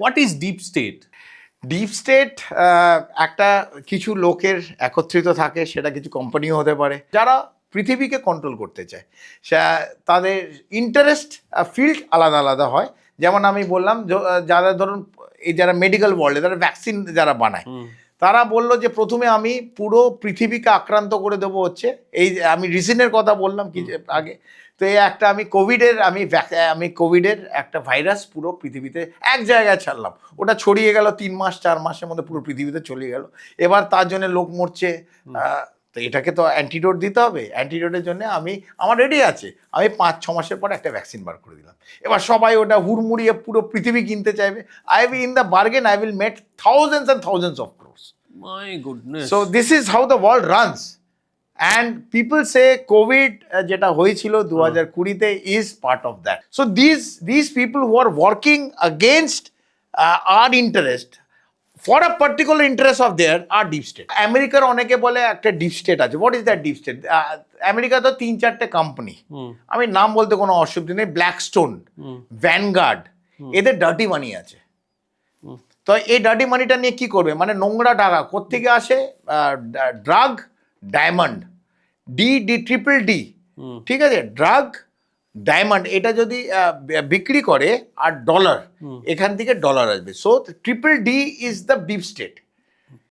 What is deep state deep state একটা কিছু লোকের একত্রিত থাকে সেটা কিছু কোম্পানিও হতে পারে যারা পৃথিবীকে কন্ট্রোল করতে চায়। সে- তাদের ইন্টারেস্ট ফিল্ড আলাদা আলাদা হয়। যেমন আমি বললাম যারা ধরুন এই যারা মেডিকেল ওয়ার্ল্ডে যারা ভ্যাকসিন যারা বানায় তারা বলল যে প্রথমে আমি পুরো পৃথিবীকে আক্রান্ত করে দেবো হচ্ছে। এই আমি রিসিনের কথা বললাম কি যে আগে। তো এই একটা আমি কোভিডের আমি আমি কোভিডের একটা ভাইরাস পুরো পৃথিবীতে এক জায়গায় ছাড়লাম। ওটা ছড়িয়ে গেল তিন মাস চার মাসের মধ্যে পুরো পৃথিবীতে চলে গেল। এবার তার জন্য লোক মরছে। তো এটাকে তো অ্যান্টিডোট দিতে হবে। অ্যান্টিডোটের জন্য আমি আমার রেডি আছে। আমি পাঁচ ছ মাসের পর একটা ভ্যাকসিন বার করে দিলাম। এবার সবাই ওটা হুড়মুড়িয়ে পুরো পৃথিবী কিনতে চাইবে। I will in the bargain I will met thousands and thousands of crores my goodness so this is how the world runs and people say COVID যেটা হয়েছিল দু হাজার কুড়িতে is part of that so this this people who are working against our interest for a particular interest of their are deep state আমেরিকার অনেকে বলে একটা deep state আছে। What is that deep state America তো তিন চারটে company আমি নাম বলতে কোনো অসুবিধা নেই। ব্ল্যাকস্টোন ভ্যানগার্ড এদের ডার্টি মানি আছে। তো এই ডার্টি মানিটা নিয়ে কি করবে? মানে নোংরা টাকা কোত্থেকে আসে? Drug diamond. D D triple D ঠিক আছে? ড্রাগ ডায়মন্ড এটা যদি বিক্রি করে আর ডলার এখান থেকে ডলার আসবে। So triple D is the deep state